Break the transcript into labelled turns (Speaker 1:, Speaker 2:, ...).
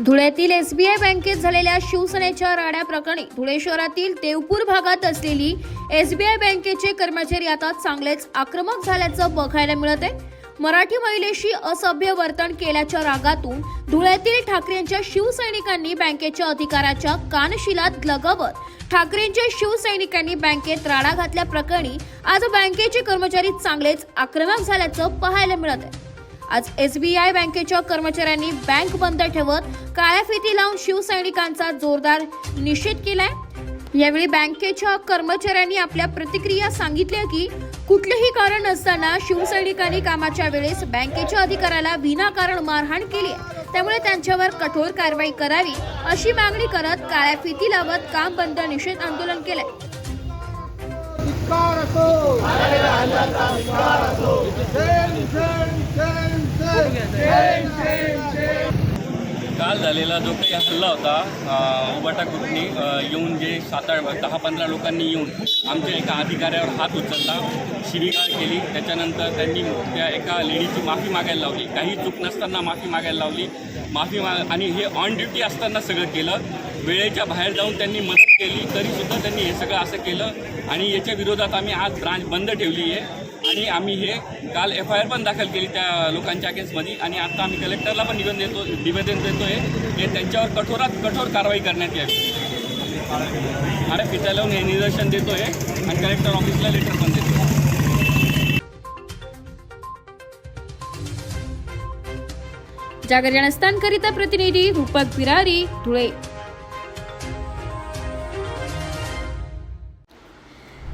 Speaker 1: धुळ्यातील SBI बँकेत झालेल्या शिवसेनेच्या राड्या प्रकरणी धुळे शहरातील देवपूर भागात असलेली एसबीआय बँकेचे कर्मचारी आता चांगलेच आक्रमक झाल्याचं बघायला मिळत आहे. मराठी महिलेशी असभ्य वर्तन केल्याच्या रागातून धुळ्यातील ठाकरेंच्या शिवसैनिकांनी बँकेच्या अधिकाऱ्याच्या कानशिलात लगावत ठाकरेंच्या शिवसैनिकांनी बँकेत राडा घातल्या प्रकरणी आज बँकेचे कर्मचारी चांगलेच आक्रमक झाल्याचं पाहायला मिळत आहे. आज एसबीआय बँकेच्या कर्मचाऱ्यांनी बँक बंद ठेवत काळ्या फिती लावून शिवसैनिकांचा जोरदार निषेध केलाय. यावेळी बँकेच्या कर्मचाऱ्यांनी आपल्या प्रतिक्रिया सांगितल्या की कुठलेही कारण नसताना शिवसैनिकांनी कामाच्या वेळेस बँकेच्या अधिकाऱ्याला विनाकारण मारहाण केली आहे. त्यामुळे त्यांच्यावर कठोर कारवाई करावी अशी मागणी करत काळ्या फिती लावत काम बंद निषेध आंदोलन केलंय.
Speaker 2: धिक्कार असो.
Speaker 3: काल झालेला जो काही हल्ला होता अ, उबाटा ग्रुपनी येऊन जे सात आठ दहा पंधरा लोकांनी येऊन आमच्या एका अधिकाऱ्यावर हात उचलला शिवीगाळ केली. त्याच्यानंतर त्यांनी त्या एका लेडीची माफी मागायला लावली. काही चूक नसताना माफी मागायला लावली. माफी मा आणि हे ऑन ड्युटी असताना सगळं केलं. वेळेच्या बाहेर जाऊन त्यांनी मदत केली तरीसुद्धा त्यांनी हे सगळं असं केलं. आणि याच्या विरोधात आम्ही आज ब्रांच बंद ठेवली आहे आणि आम्ही हे काल एफ आय आर पण दाखल केली त्या लोकांच्या अगेन्स्टमध्ये आणि आता आम्ही कलेक्टरला पण निवेदन देतो निवेदन देतो आहे की त्यांच्यावर कठोरात कठोर कारवाई करण्यात यावी. अरे पिता लावून हे निदर्शन देतो आहे आणि कलेक्टर ऑफिसला लेटर पण देतो
Speaker 1: जागर जनस्थानकरिता प्रतिनिधी रूपक बिरारी धुळे.